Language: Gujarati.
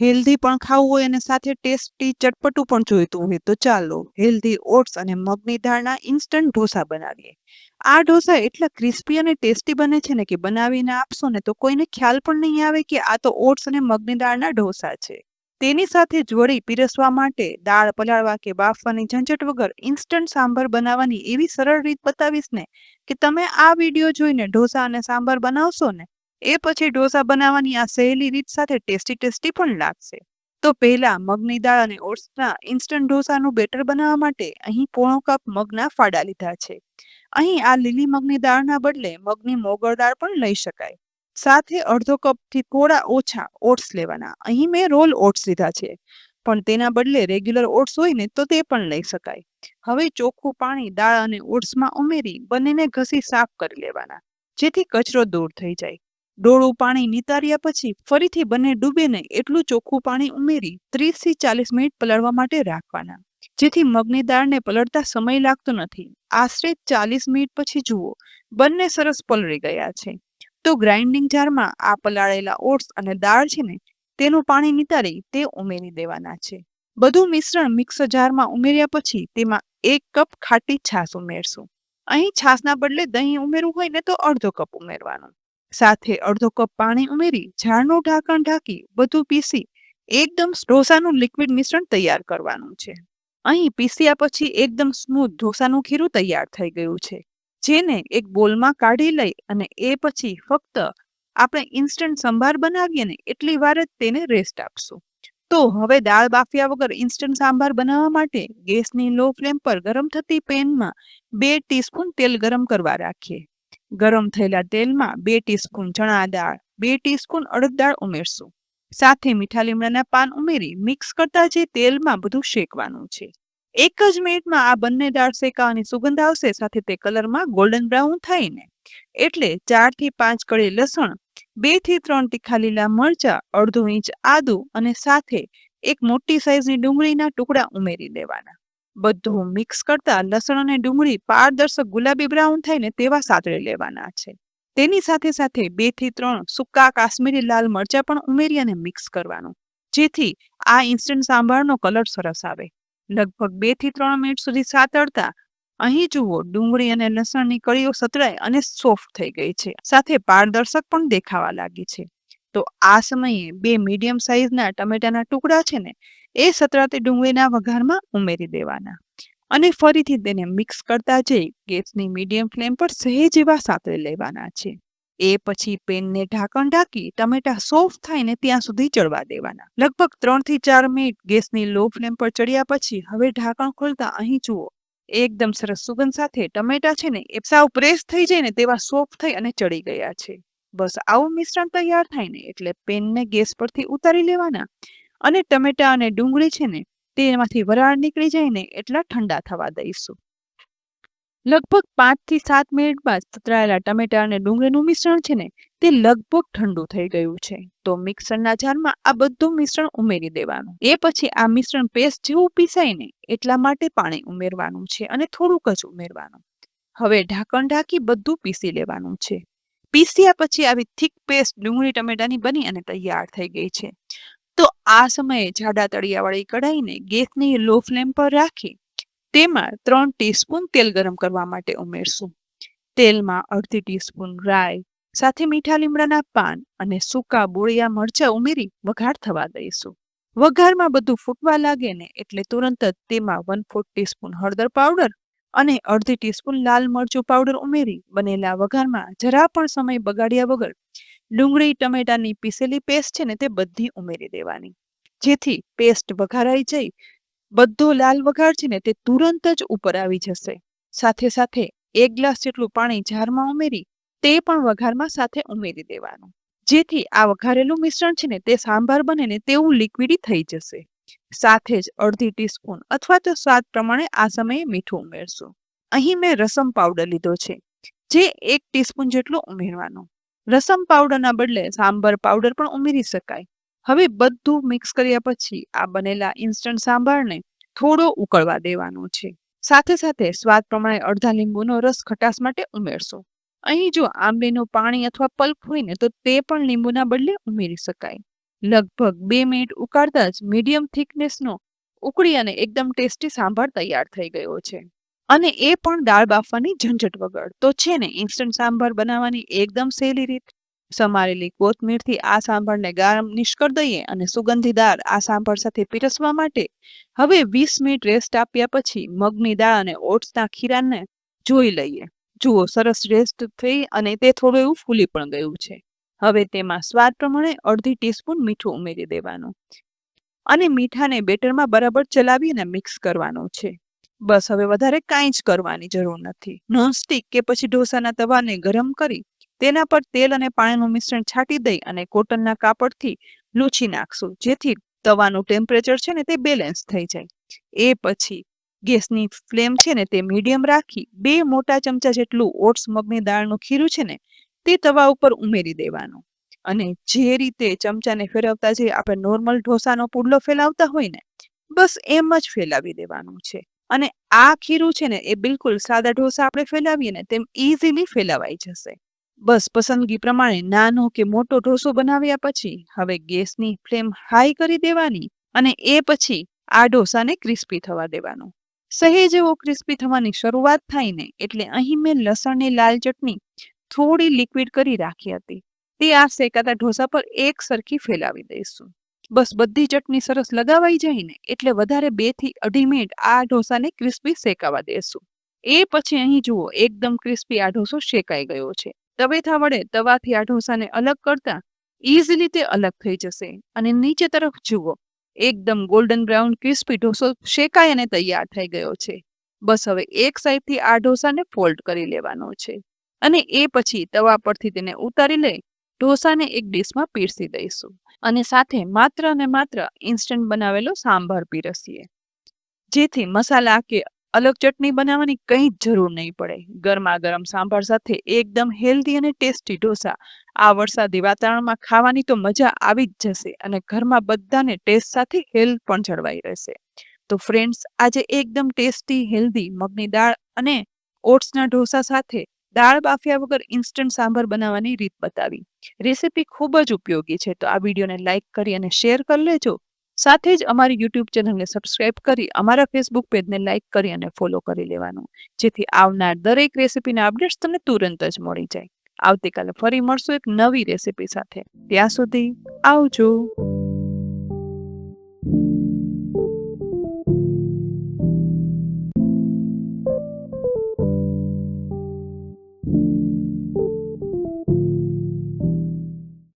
હેલ્ધી પણ ખાવું હોય અને સાથે ટેસ્ટી ચટપટું પણ જોઈતું હોય તો ચાલો હેલ્ધી ઓટ્સ અને મગની દાળના ઇન્સ્ટન્ટ ઢોસા બનાવીએ. આ ઢોસા એટલા ક્રિસ્પી અને ટેસ્ટી બને છે ને કે બનાવીને આપશો ને તો કોઈને ખ્યાલ પણ નહીં આવે કે આ તો ઓટ્સ અને મગની દાળના ઢોસા છે. તેની સાથે જ વળી પીરસવા માટે દાળ પલાળવા કે બાફવાની ઝંઝટ વગર ઇન્સ્ટન્ટ સાંભાર બનાવવાની એવી સરળ રીત બતાવીશ ને કે તમે આ વીડિયો જોઈને ઢોસા અને સાંભાર બનાવશો ને એ પછી ઢોસા બનાવવાની આ સહેલી રીત સાથે ટેસ્ટી ટેસ્ટી પણ લાગશે. તો પહેલા મગની દાળ અને ઓટ્સના ઇન્સ્ટન્ટ ઢોસાનું બેટર બનાવવા માટે અહીં પોણો કપ મગના ફાડા લીધા છે. અહીં આ લીલી મગની દાળના બદલે મગની મોગળ દાળ પણ લઈ શકાય. સાથે અડધો કપથી થોડા ઓછા ઓટ્સ લેવાના. અહીં મેં રોલ ઓટ્સ લીધા છે. પણ તેના બદલે રેગ્યુલર ઓટ્સ હોય ને તો તે પણ લઈ શકાય. હવે ચોખ્ખું પાણી દાળ અને ઓટ્સમાં ઉમેરી બંનેને ઘસી સાફ કરી લેવાના, જેથી કચરો દૂર થઈ જાય. ડોળું પાણી નિતાર્યા પછી ફરીથી બંને ડૂબે નહીં એટલું ચોખ્ખું પાણી ઉમેરી ત્રીસથી ચાલીસ મિનિટ પલળવા માટે રાખવાના. જેથી મગની દાળને પલળતા સમય લાગતો નથી. આશરે ચાલીસ મિનિટ પછી જુઓ, બંને સરસ પલળી ગયા છે. તો ગ્રાઇન્ડિંગ જારમાં આ પલાળેલા ઓટ્સ અને દાળ છે ને, તેનું પાણી નિતારી તે ઉમેરી દેવાના છે. બધું મિશ્રણ મિક્સર જારમાં ઉમેર્યા પછી તેમાં એક કપ ખાટી છાશ ઉમેરશું. અહીં છાશના બદલે દહીં ઉમેરવું હોય ને તો અડધો કપ ઉમેરવાનું. સાથે અડધો કપ પાણી ઉમેરી, ઝાડનું ઢાંકણ ઢાંકી, બધું પીસી, એકદમ ઢોસાનું લિક્વિડ મિશ્રણ તૈયાર કરવાનું છે. અહીં પીસ્યા પછી એકદમ સ્મૂથ ઢોસાનું ખીરું તૈયાર થઈ ગયું છે, જેને એક બોલમાં કાઢી લઈ અને એ પછી ફક્ત આપણે ઇન્સ્ટન્ટ સંભાર બનાવીએ ને એટલી વાર જ તેને રેસ્ટ આપશું. તો હવે દાળ બાફ્યા વગર ઇન્સ્ટન્ટ સાંભાર બનાવવા માટે ગેસની લો ફ્લેમ પર ગરમ થતી પેનમાં બે ટીસ્પૂન તેલ ગરમ કરવા રાખીએ. ગરમ થયેલા તેલમાં બે ટીસ્પૂન ચણા દાળ, બે ટીસ્પૂન અડદ દાળ ઉમેરશું. સાથે મીઠા લીમડાના પાન ઉમેરી મિક્સ કરતા જે તેલમાં બધું શેકવાનું છે. એક જ મિનિટમાં આ બંને દાળ શેકાવાની સુગંધ આવશે, સાથે તે કલરમાં ગોલ્ડન બ્રાઉન થઈને. એટલે ચારથી પાંચ કળી લસણ બેથી ત્રણ તીખા લીલા મરચા, અડધો ઇંચ આદુ અને સાથે એક મોટી સાઈઝની ડુંગળીના ટુકડા ઉમેરી દેવાના. બધું મિક્સ કરતા લસણ અને ડુંગળી પારદર્શક ગુલાબી બ્રાઉન થાય ને તેવા સાતળી લેવાના છે. તેની સાથે સાથે બેથી ત્રણ સૂકા કાશ્મીરી લાલ મરચા પણ ઉમેરી અને મિક્સ કરવાનું. જેથી આ ઇન્સ્ટન્ટ સાંભારનો કલર સરસ આવે. લગભગ બેથી ત્રણ મિનિટ સુધી સાતળતા. અહીં જુઓ, ડુંગળી અને લસણની કળીઓ સતળાઈ અને સોફ્ટ થઈ ગઈ છે. સાથે પારદર્શક પણ દેખાવા લાગી છે. તો આ સમયે બે મીડિયમ સાઈઝના ટમેટાના ટુકડા છે ને, એ સતરાતી ડુંગળીના વઘારમાં ઉમેરી દેવાના. અને ફરીથી તેને મિક્સ કરતા જઈ ગેસની મીડિયમ ફ્લેમ પર સહેજ એવા સાતળી લેવાના છે. એ પછી પેનને ઢાંકણ ઢાંકી ટમેટા સોફ્ટ થાય ને ત્યાં સુધી ચડવા દેવાના. લગભગ ત્રણથી ચાર મિનિટ ગેસની લો ફ્લેમ પર ચડ્યા પછી હવે ઢાંકણ ખોલતા અહીં જુઓ, એકદમ સરસ સુગંધ સાથે ટમેટા છે ને એ સાવ પ્રેસ થઈ જાય ને તેવા સોફ્ટ થઈ અને ચડી ગયા છે. બસ, આવું મિશ્રણ તૈયાર થાય ને, એટલે પેનને ગેસ પરથી ઉતારી લેવાના. અને ટમેટા અને ડુંગળી છે ને, તેમાંથી વરાળ નીકળી જાય ને, એટલા ઠંડા થવા દઈશું. લગભગ પાંચથી સાત મિનિટ બાદ સતરાયેલા ટમેટા અને ડુંગળીનું મિશ્રણ છે ને, તે લગભગ ઠંડુ થઈ ગયું છે. તો મિક્સરના જારમાં આ બધું મિશ્રણ ઉમેરી દેવાનું. એ પછી આ મિશ્રણ પેસ્ટ જેવું પીસાય ને, એટલા માટે પાણી ઉમેરવાનું છે અને થોડુંક જ ઉમેરવાનું. હવે ઢાંકણ ઢાંકી બધું પીસી લેવાનું છે. પીસ્યા પછી આવી થીક પેસ્ટ ડુંગળી ટમેટાની બની અને તૈયાર થઈ ગઈ છે. તો આ સમયે જાડા તળિયાવાળી કઢાઈને ગેસની લો ફ્લેમ પર રાખી તેમાં ત્રણ ટીસ્પૂન તેલ ગરમ કરવા માટે ઉમેરશું. તેલમાં અડધી ટીસ્પૂન રાઈ, સાથે મીઠા લીમડાના પાન અને સૂકા બોળિયા મરચા ઉમેરી વઘાર થવા દઈશું. વઘારમાં બધું ફૂટવા લાગે ને એટલે તુરંત જ તેમાં વન ફોર્થ ટીસ્પૂન હળદર પાવડર અને અડધી ટીસ્પૂન લાલ મરચું પાવડર ઉમેરી બનેલા વઘારમાં જરા પણ સમય બગાડ્યા વગર ડુંગળી, ટમેટાની પીસેલી પેસ્ટ છે ને તે બધી ઉમેરી દેવાની. જેથી પેસ્ટ વઘારાઈ જઈ બધો લાલ વઘાર છે ને તે તુરંત જ ઉપર આવી જશે. સાથે સાથે એક ગ્લાસ જેટલું પાણી જારમાં ઉમેરી તે પણ વઘારમાં સાથે ઉમેરી દેવાનું. જેથી આ વઘારેલું મિશ્રણ છે ને તે સાંભાર બને ને તેવું લિક્વિડી થઈ જશે. સાથે જ અડધી ટીસ્પૂન અથવા તો સ્વાદ પ્રમાણે આ સમયે મીઠું ઉમેરશું. અહીં મેં રસમ પાવડર લીધો છે, જે એક ટીસ્પૂન જેટલું ઉમેરવાનું. રસમ પાવડરના બદલે સાંભાર પાવડર પણ ઉમેરી શકાય. હવે બધું મિક્સ કર્યા પછી આ બનેલા ઇન્સ્ટન્ટ સાંભારને થોડો ઉકળવા દેવાનો છે. સાથે સાથે સ્વાદ પ્રમાણે અડધા લીંબુનો રસ ખટાશ માટે ઉમેરશો. અહીં જો આંબેનું પાણી અથવા પલ્પ હોય ને તો તે પણ લીંબુના બદલે ઉમેરી શકાય. લગભગ બે મિનિટ ઉકાળતા જ મીડિયમ થિકનેસનો ઉકળી અને એકદમ ટેસ્ટી સાંભાર તૈયાર થઈ ગયો છે. અને એ પણ દાળ બાફવાની ઝંઝટ વગર. તો છે ને ઇન્સ્ટન્ટ સાંભાર બનાવવાની એકદમ સહેલી રીત. સમારેલી કોથમીરથી આ સાંભારને ગરમ નિષ્કળ દઈએ અને સુગંધીદાર આ સાંભાર સાથે પીરસવા માટે હવે વીસ મિનિટ રેસ્ટ આપ્યા પછી મગની દાળ અને ઓટ્સના ખીરાને જોઈ લઈએ. જુઓ, સરસ રેસ્ટ થઈ અને તે થોડું એવું ફૂલી પણ ગયું છે. હવે તેમાં સ્વાદ પ્રમાણે અડધી ટીસ્પૂન મીઠું ઉમેરી દેવાનું. અને મીઠાને બેટરમાં બરાબર ચલાવી અને મિક્સ કરવાનું છે. બસ હવે વધારે કાંઈ જ કરવાની જરૂર નથી. નોનસ્ટિક કે પછી ઢોસાના તવાને ગરમ કરી તેના પર તેલ અને પાણીનું મિશ્રણ છાંટી દઈ અને કોટનના કાપડથી લૂછી નાખશું, જેથી તવાનું ટેમ્પરેચર છે ને તે બેલેન્સ થઈ જાય. એ પછી ગેસની ફ્લેમ છે ને તે મીડિયમ રાખી બે મોટા ચમચા જેટલું ઓટ્સ મગની દાળનું ખીરું છે ને તે તવા ઉપર ઉમેરી દેવાનું. અને જે રીતે ચમચાને ફેરવતા જે આપણે નોર્મલ ઢોસાનો પુડલો ફેલાવતા હોય ને, બસ એમ જ ફેલાવી દેવાનું છે. અને આ ખીરું છે ને, એ બિલકુલ સાદા ઢોસા આપણે ફેલાવીએ ને, તેમ ઇઝીલી ફેલાવાઈ જશે. બસ પસંદગી પ્રમાણે નાનો કે મોટો ઢોસો બનાવ્યા પછી, હવે ગેસની ફ્લેમ હાઈ કરી દેવાની અને એ પછી આ ઢોસાને ક્રિસ્પી થવા દેવાનું. સહેજ એવો ક્રિસ્પી થવાની શરૂઆત થાય ને, એટલે અહીં મેં લસણની લાલ ચટણી થોડી લિક્વિડ કરી રાખી હતી. તે આ શેકાતા ઢોસા પર એક સરખી ફેલાવી દઈશું. બસ બધી ચટણી સરસ લગાવાઈ જાય ને એટલે વધારે બેથી અઢી મિનિટ આ ઢોસાને ક્રિસ્પી શેકાવા દેશું. એ પછી અહીં જુઓ, એકદમ ક્રિસ્પી આ ઢોસો શેકાઈ ગયો છે. તવેથા વડે તવાથી આ ઢોસાને અલગ કરતા ઇઝીલી તે અલગ થઈ જશે. અને નીચે તરફ જુઓ, એકદમ ગોલ્ડન બ્રાઉન ક્રિસ્પી ઢોસો શેકાય અને તૈયાર થઈ ગયો છે. બસ હવે એક સાઈડથી આ ઢોસાને ફોલ્ડ કરી લેવાનો છે. અને એ પછી તવા પરથી તેને ઉતારી લઈ ઢોસાને એક ડીશમાં પીરસી દઈશું. અને સાથે માત્ર અને માત્ર ઇન્સ્ટન્ટ બનાવેલો સાંભાર પીરસીએ. જેથી મસાલા કે અલગ ચટણી બનાવવાની કંઈ જ જરૂર નહીં પડે. ગરમા ગરમ સાંભાર સાથે એકદમ હેલ્ધી અને ટેસ્ટી ઢોસા આ વરસાદી વાતાવરણમાં ખાવાની તો મજા આવી જ જશે અને ઘરમાં બધાને ટેસ્ટ સાથે હેલ્થ પણ જળવાઈ રહેશે. તો ફ્રેન્ડ્સ આજે એકદમ ટેસ્ટી હેલ્ધી મગની દાળ અને ઓટ્સના ઢોસા સાથે દાળ બાફ્યા વગર ઇન્સ્ટન્ટ સાંભર બનાવવાની રીત બતાવી. રેસીપી ખૂબ જ ઉપયોગી છે, તો આ વિડીયોને લાઇક કરી અને શેર કરી લેજો. સાથે જ અમારી યુટ્યુબ ચેનલને સબસ્ક્રાઇબ કરી, અમારા ફેસબુક પેજને લાઇક કરી અને ફોલો કરી લેવાનું. જેથી આવનાર દરેક રેસીપીના અપડેટ્સ તમને તુરંત જ મળી જાય. આવતીકાલે ફરી મળશું એક નવી રેસીપી સાથે. ત્યાં સુધી આવજો.